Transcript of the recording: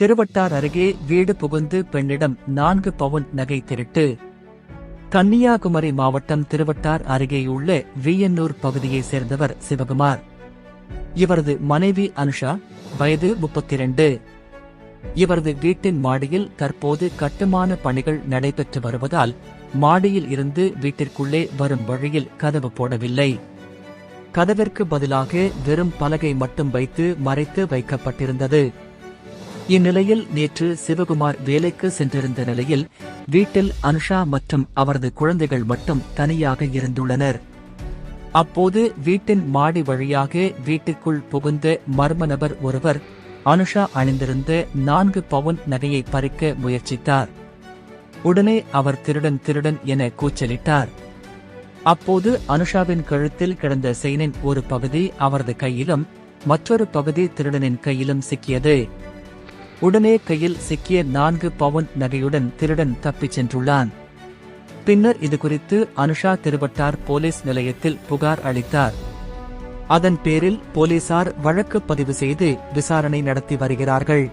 திருவட்டார் அருகே வீடு புகுந்து பெண்ணிடம் நான்கு பவுன் நகை திருட்டு. கன்னியாகுமரி மாவட்டம் திருவட்டார் அருகேயுள்ள வியன்னூர் பகுதியைச் சேர்ந்தவர் சிவகுமார். இவரது மனைவி அனுஷா வயது முப்பத்தி இரண்டு இவரது வீட்டின் மாடியில் தற்போது கட்டுமான பணிகள் நடைபெற்று வருவதால் மாடியில் இருந்து வீட்டிற்குள்ளே வரும் வழியில் கதவு போடவில்லை. கதவிற்கு பதிலாக வெறும் பலகை மட்டும் வைத்து மறைத்து வைக்கப்பட்டிருந்தது. இந்நிலையில் நேற்று சிவகுமார் வேலைக்கு சென்றிருந்த நிலையில் வீட்டில் அனுஷா மற்றும் அவரது குழந்தைகள் மட்டும் தனியாக இருந்துள்ளனர். அப்போது வீட்டின் மாடி வழியாக வீட்டுக்குள் புகுந்த மர்ம நபர் ஒருவர் அனுஷா அணிந்திருந்த நான்கு பவுன் நகையை பறிக்க முயற்சித்தார். உடனே அவர் திருடன் திருடன் என கூச்சலிட்டார். அப்போது அனுஷாவின் கழுத்தில் கிடந்த செயினின் ஒரு பகுதி அவரது கையிலும் மற்றொரு பகுதி திருடனின் கையிலும் சிக்கியது. உடனே கையில் சிக்கிய நான்கு பவுன் நகையுடன் திருடன் தப்பிச் சென்றுள்ளான். பின்னர் இதுகுறித்து அனுஷா திருவட்டார் போலீஸ் நிலையத்தில் புகார் அளித்தார். அதன் பேரில் போலீசார் வழக்கு பதிவு செய்து விசாரணை நடத்தி வருகிறார்கள்.